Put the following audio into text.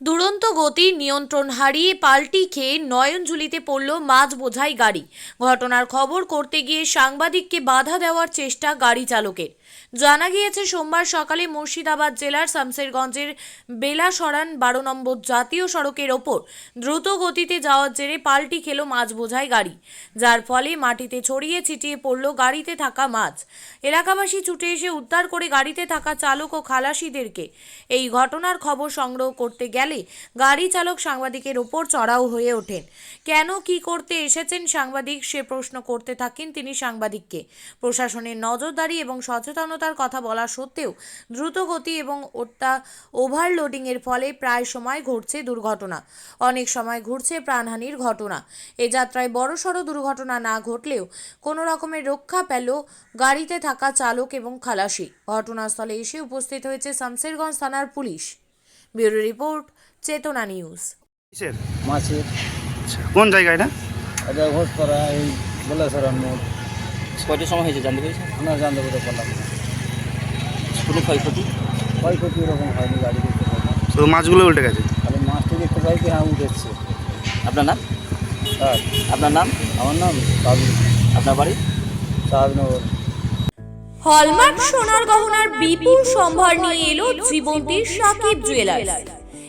দুরন্ত গতির নিয়ন্ত্রণ হারিয়ে পাল্টি খেয়ে নয়নঝুলিতে পড়ল মাছ বোঝাই গাড়ি। ঘটনার খবর করতে গিয়ে সাংবাদিককে বাধা দেওয়ার চেষ্টা গাড়ি চালকের। জানা গিয়েছে, সোমবার সকালে মুর্শিদাবাদ জেলার শামসেরগঞ্জের বেলাসরান বারো নম্বর জাতীয় সড়কের ওপর দ্রুত গতিতে যাওয়ার জেরে পাল্টি খেলো মাছ বোঝাই গাড়ি, যার ফলে মাটিতে ছড়িয়ে ছিটিয়ে পড়ল গাড়িতে থাকা মাছ। এলাকাবাসী ছুটে এসে উদ্ধার করে গাড়িতে থাকা চালক ও খালাসিদেরকে এই ঘটনার খবর সংগ্রহ করতে গেলে গাড়ি চালক সাংবাদিকের ওপর চড়াও হয়ে ওঠেন। কেন, কি করতে এসেছেন সাংবাদিক সে প্রশ্ন করতে থাকেন তিনি সাংবাদিককে। প্রশাসনের নজরদারি এবং সচেতনতার কথা বলা সত্ত্বেও দ্রুত গতি এবং ওটা ওভারলোডিংয়ের ফলে প্রায় সময় ঘটছে দুর্ঘটনা। অনেক সময় ঘুরছে প্রাণহানির ঘটনা। এ যাত্রায় বড়সড় দুর্ঘটনা না ঘটলেও কোনো রকমের রক্ষা পেল গাড়িতে থাকা চালক এবং খালাসি। ঘটনাস্থলে এসে উপস্থিত হয়েছে শামসেরগঞ্জ থানার police. Bureau report Chetana news. কিসের? মাছের। আচ্ছা কোন জায়গা এটা? এটা ঘোষ করা এই বলেশ্বরের মোড়। কয়টার সময় হয়েছে জানতে পেরেছেন? আমরা জানতে পেরে পারলাম না। কোনো ক্ষয়ক্ষতি? ক্ষয়ক্ষতি ওরকম হয়নি গাড়ি দেখতে পাই না শুধু মাছগুলো উল্টে গেছে? খালি মাছটি দেখতে পাই কি হ্যাঁ উঠেছে। আপনার নাম? আপনার নাম? আমার নাম আপনার বাড়ি? সাহাবনগর হলমার্ক সোনার গহনার বিপুল সম্ভার নিয়ে এলো জীবন্তীর সাকিব জুয়েলার্স